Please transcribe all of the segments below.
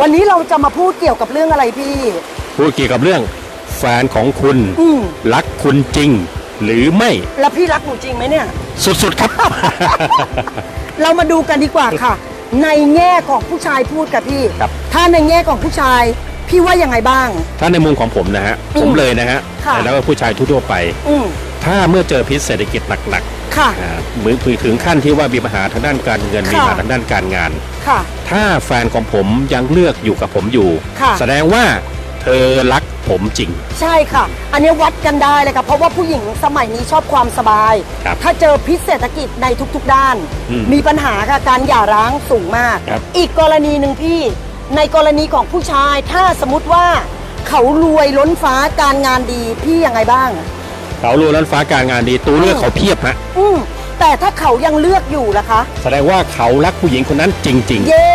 วันนี้เราจะมาพูดเกี่ยวกับเรื่องอะไรพี่ พูดเกี่ยวกับเรื่อง แฟนของคุณอืม รักคุณจริง หรือไม่แล้วพี่รักหนูจริงไหมเนี่ย สุดๆครับ เรามาดูกันดีกว่าค่ะ ในแง่ของผู้ชายพูดกับพี่ ครับ ถ้าในแง่ของผู้ชาย พี่ว่ายังไงบ้าง ถ้าในมุมของผมนะฮะ อืมผมเลยนะฮะค่ะแล้วก็ผู้ชายทั่วๆไป อืม ถ้าเมื่อเจอพิษเศรษฐกิจหนัก ค่ะๆอ่ามือถึงขั้นที่ว่ามีปัญหาทางด้านการเงินค่ะมีปัญหาทางด้านการงาน ค่ะ ถ้าแฟนของผมยังเลือกอยู่กับผมอยู่ ค่ะ แสดงว่าเธอรักผมจริง ใช่ค่ะ อันนี้วัดกันได้เลยค่ะเพราะว่าผู้หญิงสมัยนี้ชอบความสบาย ครับถ้าเจอพิษเศรษฐกิจในทุกๆด้าน อืมมีปัญหาค่ะการหย่าร้างสูงมาก ครับ อีกกรณีหนึ่งพี่ ในกรณีของผู้ชาย ถ้าสมมติว่าเขารวยล้นฟ้าการงานดีพี่ยังไงบ้าง เขารู้ล้นฟ้าการงานดีตัวเลือกเขาเพียบฮะอืมแต่ถ้าเขายังเลือกอยู่ล่ะคะ แสดงว่าเขารักผู้หญิงคนนั้นจริง เย้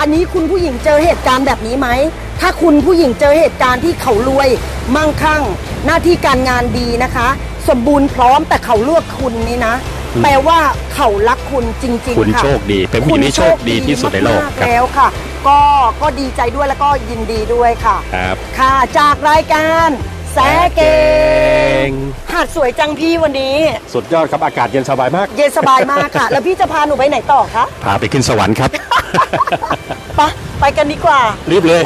อันนี้คุณผู้หญิงเจอเหตุการณ์แบบนี้ไหม ถ้าคุณผู้หญิงเจอเหตุการณ์ที่เขารวย มั่งคั่ง หน้าที่การงานดีนะคะ สมบูรณ์พร้อมแต่เขาเลือกคุณนี่นะอืมแปลว่าเขารักคุณจริงๆคุณๆค่ะโชคดี เป็นผู้หญิงที่โชคดีที่สุดในโลกมากๆครับแล้วค่ะ ก็ก็ดีใจด้วยแล้วก็ยินดีด้วยค่ะ ครับ ค่ะ จากรายการ แสเกงหาดสวยจังพี่วันนี้ สุดยอดครับ อากาศเย็นสบายมาก เย็นสบายมากค่ะ แล้วพี่จะพาหนูไปไหนต่อคะ พาไปขึ้นสวรรค์ครับ ไปไปกันดีกว่า รีบเลย